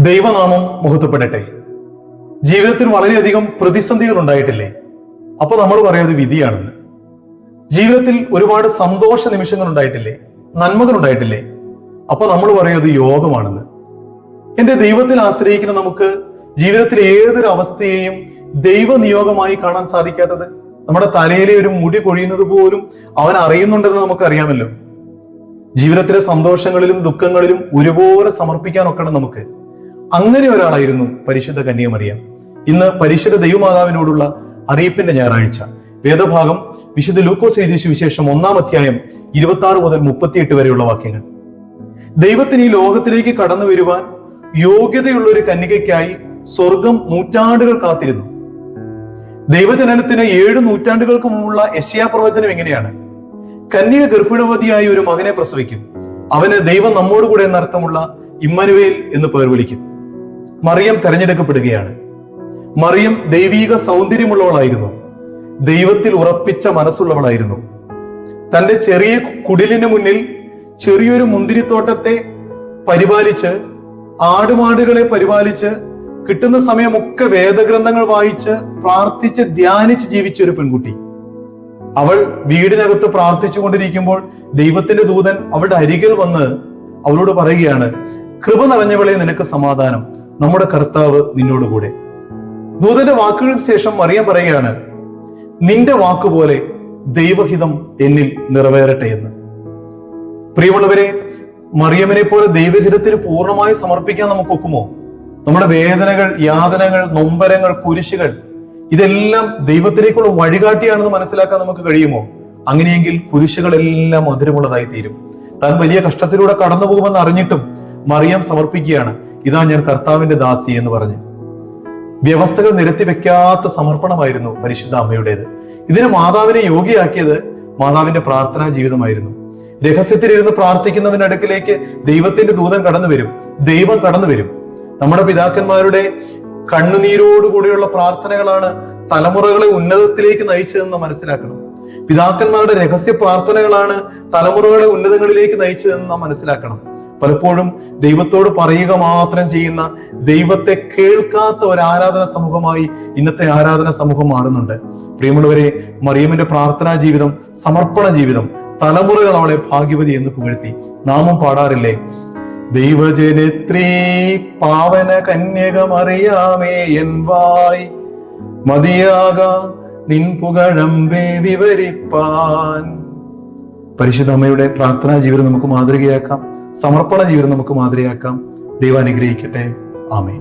ദൈവനാമം മുഹത്തപ്പെടട്ടെ ജീവിതത്തിൽ വളരെയധികം പ്രതിസന്ധികൾ ഉണ്ടായിട്ടില്ലേ? അപ്പോൾ നമ്മൾ പറയാം അത് വിധിയാണെന്ന്. ജീവിതത്തിൽ ഒരുപാട് സന്തോഷ നിമിഷങ്ങൾ ഉണ്ടായിട്ടില്ലേ? നന്മകൾ ഉണ്ടായിട്ടില്ലേ? അപ്പോൾ നമ്മൾ പറയും അത് യോഗമാണെന്ന്. എന്റെ ദൈവത്തിൽ ആശ്രയിക്കുന്ന നമുക്ക് ജീവിതത്തിൽ ഏതൊരു അവസ്ഥയെയും ദൈവനിയോഗമായി കാണാൻ സാധിക്കാത്തത്? നമ്മുടെ തലയിലെ ഒരു മുടി കൊഴിയുന്നത് പോലും അവൻ അറിയുന്നുണ്ടെന്ന് നമുക്കറിയാമല്ലോ. ജീവിതത്തിലെ സന്തോഷങ്ങളിലും ദുഃഖങ്ങളിലും ഒരുപോലെ സമർപ്പിക്കാനൊക്കണം നമുക്ക്. അങ്ങനെ ഒരാളായിരുന്നു പരിശുദ്ധ കന്യമറിയ. ഇന്ന് പരിശുദ്ധ ദൈവമാതാവിനോടുള്ള അറിയിപ്പിന്റെ ഞായറാഴ്ച. വേദഭാഗം വിശുദ്ധ ലൂക്കോസ് എഴുതിയ വിശേഷം ഒന്നാം അധ്യായം ഇരുപത്തി ആറ് മുതൽ മുപ്പത്തിയെട്ട് വരെയുള്ള വാക്യങ്ങൾ. ദൈവത്തിന് ഈ ലോകത്തിലേക്ക് കടന്നു വരുവാൻ യോഗ്യതയുള്ള ഒരു കന്യകയ്ക്കായി സ്വർഗം നൂറ്റാണ്ടുകൾ കാത്തിരുന്നു. ദൈവജനനത്തിന് ഏഴ് നൂറ്റാണ്ടുകൾക്ക് മുമ്പുള്ള യശയാ പ്രവചനം എങ്ങനെയാണ്? കന്യക ഗർഭിണവതിയായി ഒരു മകനെ പ്രസവിക്കും. അവന് ദൈവം നമ്മോടുകൂടെ എന്നർത്ഥമുള്ള ഇമ്മനുവേൽ എന്ന് പേർ വിളിക്കും. മറിയം തെരഞ്ഞെടുക്കപ്പെടുകയാണ്. മറിയം ദൈവീക സൗന്ദര്യമുള്ളവളായിരുന്നു. ദൈവത്തിൽ ഉറപ്പിച്ച മനസ്സുള്ളവളായിരുന്നു. തന്റെ ചെറിയ കുടിലിന് മുന്നിൽ ചെറിയൊരു മുന്തിരിത്തോട്ടത്തെ പരിപാലിച്ച് ആടുമാടുകളെ പരിപാലിച്ച് കിട്ടുന്ന സമയമൊക്കെ വേദഗ്രന്ഥങ്ങൾ വായിച്ച് പ്രാർത്ഥിച്ച് ധ്യാനിച്ച് ജീവിച്ച ഒരു പെൺകുട്ടി. അവൾ വീടിനകത്ത് പ്രാർത്ഥിച്ചു കൊണ്ടിരിക്കുമ്പോൾ ദൈവത്തിന്റെ ദൂതൻ അവളുടെ അരികിൽ വന്ന് അവളോട് പറയുകയാണ് കൃപ നിറഞ്ഞവളെ നിനക്ക് സമാധാനം. നമ്മുടെ കർത്താവ് നിന്നോടുകൂടെ ദൂതന്റെ വാക്കുകൾക്ക് ശേഷം മറിയാൻ പറയുകയാണ് നിന്റെ വാക്കുപോലെ ദൈവഹിതം എന്നിൽ നിറവേറട്ടെ എന്ന്. പ്രിയമുള്ളവരെ മറിയമ്മനെ പോലെ ദൈവഹിതത്തിന് പൂർണമായി സമർപ്പിക്കാൻ നമുക്ക് ഒക്കുമോ? നമ്മുടെ വേദനകൾ യാതനകൾ നൊമ്പരങ്ങൾ കുരിശുകൾ ഇതെല്ലാം ദൈവത്തിലേക്കുള്ള വഴികാട്ടിയാണെന്ന് മനസ്സിലാക്കാൻ നമുക്ക് കഴിയുമോ? അങ്ങനെയെങ്കിൽ കുരിശുകളെല്ലാം മധുരമുള്ളതായി തീരും താൻ വലിയ കഷ്ടത്തിലൂടെ കടന്നു പോകുമെന്ന് അറിഞ്ഞിട്ടും മറിയം സമർപ്പിക്കുകയാണ്. ഇതാ ഞാൻ കർത്താവിന്റെ ദാസി എന്ന് പറഞ്ഞു. വ്യവസ്ഥകൾ നിരത്തി വെക്കാത്ത സമർപ്പണമായിരുന്നു പരിശുദ്ധ അമ്മയുടേത്. ഇതിന് മാതാവിനെ യോഗ്യയാക്കിയത് മാതാവിന്റെ പ്രാർത്ഥനാ ജീവിതമായിരുന്നു. രഹസ്യത്തിലിരുന്ന് പ്രാർത്ഥിക്കുന്നവന്റെ അടുക്കിലേക്ക് ദൈവത്തിന്റെ ദൂതൻ കടന്നു വരും. ദൈവം കടന്നു വരും. നമ്മുടെ പിതാക്കന്മാരുടെ കണ്ണുനീരോടുകൂടിയുള്ള പ്രാർത്ഥനകളാണ് തലമുറകളെ ഉന്നതത്തിലേക്ക് നയിച്ചതെന്ന് മനസ്സിലാക്കണം. പിതാക്കന്മാരുടെ രഹസ്യ പ്രാർത്ഥനകളാണ് തലമുറകളെ ഉന്നതങ്ങളിലേക്ക് നയിച്ചതെന്ന് നാം മനസ്സിലാക്കണം. പലപ്പോഴും ദൈവത്തോട് പറയുക മാത്രം ചെയ്യുന്ന ദൈവത്തെ കേൾക്കാത്ത ഒരു ആരാധന സമൂഹമായി ഇന്നത്തെ ആരാധന സമൂഹം മാറുന്നുണ്ട്. പ്രിയമുള്ളവരെ മറിയമിന്റെ പ്രാർത്ഥനാ ജീവിതം സമർപ്പണ ജീവിതം തലമുറകൾ അവളെ ഭാഗ്യവതി എന്ന് പുകഴ്ത്തി. നാമം പാടാറില്ലേ? ദൈവജനത്രീ പാവന കന്യകമറിയാമേ എൻ വായ്. മതിയാക നിൻ പുകഴമ്പേ വിവരിപ്പാൻ പരിശുദ്ധ അമ്മയുടെ പ്രാർത്ഥനാ ജീവിതം നമുക്ക് മാതൃകയാക്കാം. സമർപ്പണ ജീവിതം നമുക്ക് മാതൃകയാക്കാം. ദൈവം അനുഗ്രഹിക്കട്ടെ. ആമേ